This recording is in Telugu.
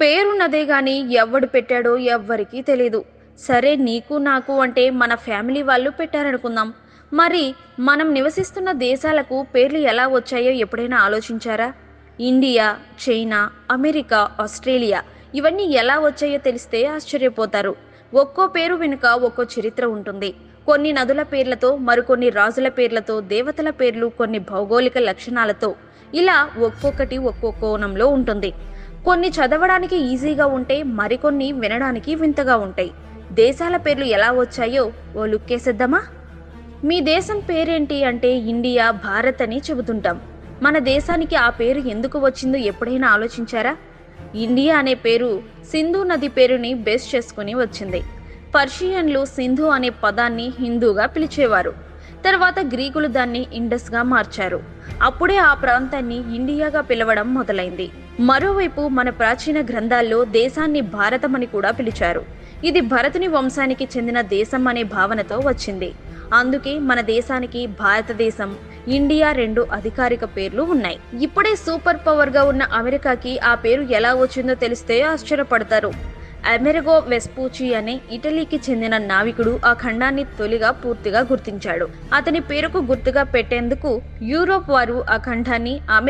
పేరున్నదే కానీ ఎవడు పెట్టాడో ఎవ్వరికీ తెలియదు సరే నీకు నాకు అంటే మన ఫ్యామిలీ వాళ్ళు పెట్టారనుకుందాం. మరి మనం నివసిస్తున్న దేశాలకు పేర్లు ఎలా వచ్చాయో ఎప్పుడైనా ఆలోచించారా? ఇండియా చైనా అమెరికా ఆస్ట్రేలియా ఇవన్నీ ఎలా వచ్చాయో తెలిస్తే ఆశ్చర్యపోతారు. ఒక్కో పేరు వెనుక ఒక్కో చరిత్ర ఉంటుంది. కొన్ని నదుల పేర్లతో మరికొన్ని రాజుల పేర్లతో దేవతల పేర్లు కొన్ని భౌగోళిక లక్షణాలతో ఇలా ఒక్కొక్కటి ఒక్కో కోణంలో ఉంటుంది. కొన్ని చదవడానికి ఈజీగా ఉంటే మరికొన్ని వినడానికి వింతగా ఉంటాయి. దేశాల పేర్లు ఎలా వచ్చాయో ఓ లుక్కేసేద్దామా మీ దేశం పేరేంటి అంటే ఇండియా భారత్ అని చెబుతుంటాం. మన దేశానికి ఆ పేరు ఎందుకు వచ్చిందో ఎప్పుడైనా ఆలోచించారా? ఇండియా అనే పేరు సింధు నది పేరుని బేస్ చేసుకుని వచ్చింది. పర్షియన్లు సింధు అనే పదాన్ని హిందూగా పిలిచేవారు. తర్వాత గ్రీకులు దాన్ని ఇండస్గా మార్చారు. అప్పుడే ఆ ప్రాంతాన్ని ఇండియాగా పిలవడం మొదలైంది. మరోవైపు మన ప్రాచీన గ్రంథాల్లో దేశాన్ని భారతమని కూడా పిలిచారు. ఇది భరతుని వంశానికి చెందిన దేశం అనే భావనతో వచ్చింది. అందుకే మన దేశానికి భారతదేశం ఇండియా రెండు అధికారిక పేర్లు ఉన్నాయి. ఇప్పుడే సూపర్ పవర్గా ఉన్న అమెరికాకి ఆ పేరు ఎలా వచ్చిందో తెలిస్తే ఆశ్చర్యపడతారు. అమెరిగో వెస్పూచి అనే ఇటలీకి చెందిన నావికుడు ఆ ఖండాన్ని తొలిగా పూర్తిగా గుర్తించాడు. అతని పేరుకు గుర్తుగా పెట్టేందుకు యూరోప్ వారు ఆ ఖండాన్ని అమె